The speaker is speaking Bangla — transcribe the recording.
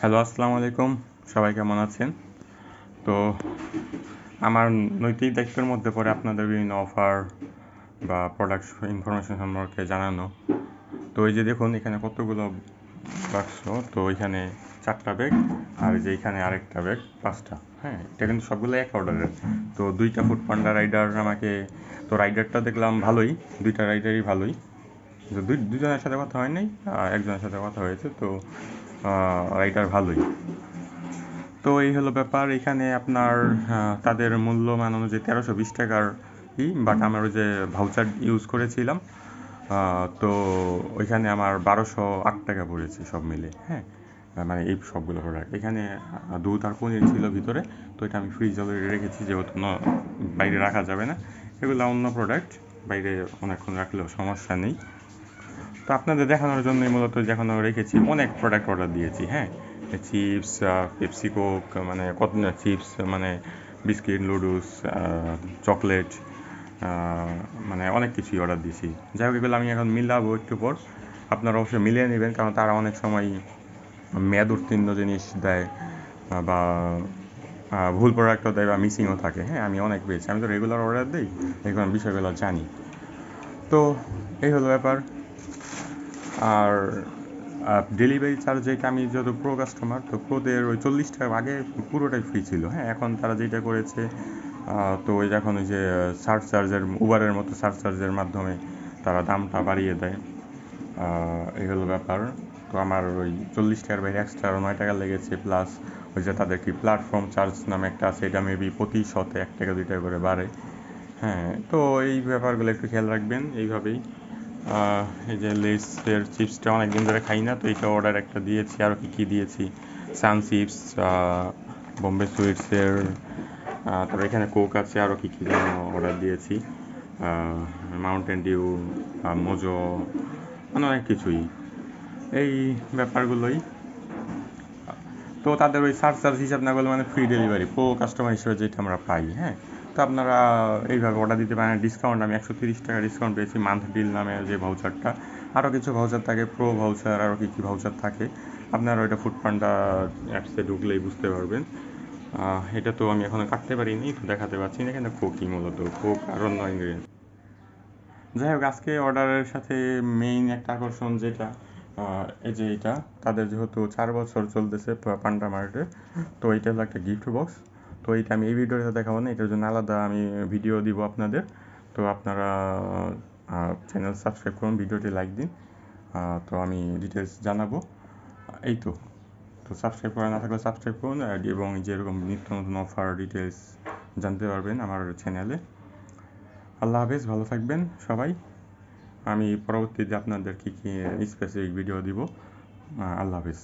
হ্যালো, আসসালামু আলাইকুম। সবাই কেমন আছেন? তো আমার নৈতিক দায়িত্বের মধ্যে পড়ে আপনাদের বিভিন্ন অফার বা প্রোডাক্ট ইনফরমেশন সম্পর্কে জানানো। তো এই যে দেখুন, এখানে কতগুলো বাক্স তো এখানে চারটা ব্যাগ আর যে এখানে আরেকটা ব্যাগ পাঁচটা। হ্যাঁ এটা কিন্তু সবগুলো এক অর্ডারের তো দুইটা ফুড পান্ডা রাইডার আমাকে, তো রাইডারটা দেখলাম ভালোই, দুইটা রাইডারই ভালোই। দুজনের সাথে কথা হয় নাই একজনের সাথে কথা হয়েছে, তো রাইডার ভালোই। তো এই হলো ব্যাপার। এখানে আপনার তাদের মূল্যমান অনুযায়ী তেরোশো বিশ টাকার ই বাট আমার ওই যে ভাউচার ইউজ করেছিলাম তো ওইখানে আমার বারোশো আট টাকা পড়েছে সব মিলে হ্যাঁ? মানে এই সবগুলো প্রোডাক্ট এখানে দুধ আর পনির ছিল ভিতরে তো এটা আমি ফ্রিজ অলরেডি রেখেছি যেহেতু বাইরে রাখা যাবে না। এগুলো অন্য প্রোডাক্ট বাইরে অনেকক্ষণ রাখলেও সমস্যা নেই। তো আপনাদের দেখানোর জন্যই মূলত দেখানো রেখেছি অনেক প্রোডাক্ট অর্ডার দিয়েছি হ্যাঁ? চিপস পেপসি কোক মানে কত চিপস মানে বিস্কিট লুডুস চকলেট মানে অনেক কিছুই অর্ডার দিয়েছি। যাই হোক, এগুলো আমি এখন মিলাবো একটু পর। আপনারা অবশ্যই মিলিয়ে নেবেন, কারণ তারা অনেক সময় মেয়াদ উত্তীর্ণ জিনিস দেয় বা ভুল প্রোডাক্টও দেয় বা মিসিংও থাকে হ্যাঁ? আমি অনেক পেয়েছি। আমি তো রেগুলার অর্ডার দিই এরকম বিষয়গুলো জানি। তো, এই হলো ব্যাপার। আর ডেলিভারি চার্জ যেটা আমি যেহেতু প্রো কাস্টমার তো প্রোদের ওই চল্লিশ টাকা আগে পুরোটাই ফ্রি ছিল। হ্যাঁ এখন তারা যেটা করেছে তো ওই এখন ওই যে সার্চ চার্জের উবারের মতো সার্চ চার্জের মাধ্যমে তারা দামটা বাড়িয়ে দেয়। এই হলো ব্যাপার। তো আমার ওই চল্লিশ টাকার বাইরে এক্সট্রা আরও নয় টাকা লেগেছে প্লাস ওই যে তাদের কি প্ল্যাটফর্ম চার্জ নামে একটা আছে, এটা মেবি প্রতি শতে এক টাকা, দুই টাকা করে বাড়ে। হ্যাঁ তো এই ব্যাপারগুলো একটু খেয়াল রাখবেন, এইভাবেই। এই যে লেসের চিপসটা অনেক দিন ধরে খাই না, তো এইটা অর্ডার একটা দিয়েছি আরও কী কী দিয়েছি? সান চিপস বোম্বে সুইটসের তারপর এখানে কোক আছে আরও কী কী যেন অর্ডার দিয়েছি। মাউন্টেন ডিউ মোজো মানে অনেক কিছুই। এই ব্যাপারগুলোই। তো তাদের ওই সার্চ চার্জ হিসাব না করলে মানে ফ্রি ডেলিভারি প্রো কাস্টমার হিসেবে যেটা আমরা পাই হ্যাঁ? তো আপনারা এইভাবে অর্ডার দিতে পারেন। ডিসকাউন্ট আমি একশো তিরিশ টাকা ডিসকাউন্ট পেয়েছি। মান্থ ডিল নামে যে ভাউচারটা আরও কিছু ভাউচার থাকে প্রো ভাউচার আরও কী কী ভাউচার থাকে। আপনারা ওইটা ফুড পান্ডা অ্যাপসে ঢুকলেই বুঝতে পারবেন। এটা তো আমি এখনও কাটতে পারিনি, তো দেখাতে পারছি না। এখানে কোকই মূলত, কোক আর অন্য ইনগ্রিডিয়েন্ট যাই হোক, আজকে অর্ডারের সাথে মেইন একটা আকর্ষণ যেটা এই যে এটা, তাদের যেহেতু চার বছর চলতেছে পান্ডা মার্টে তো এইটা হলো একটা গিফট বক্স তো এইটা আমি এই ভিডিওতে দেখাবো না, এটার জন্য আলাদা আমি ভিডিও দিব আপনাদের। তো আপনারা চ্যানেল সাবস্ক্রাইব করুন, ভিডিওটি লাইক দিন। তো আমি ডিটেলস জানাব। এই তো। তো সাবস্ক্রাইব করা না থাকলে সাবস্ক্রাইব করুন এবং যেরকম নিত্য নতুন অফার ডিটেলস জানতে পারবেন আমার চ্যানেলে আল্লাহ হাফেজ, ভালো থাকবেন সবাই। আমি পরবর্তীতে আপনাদের কী কী স্পেসিফিক ভিডিও দিব আল্লাহ হাফেজ।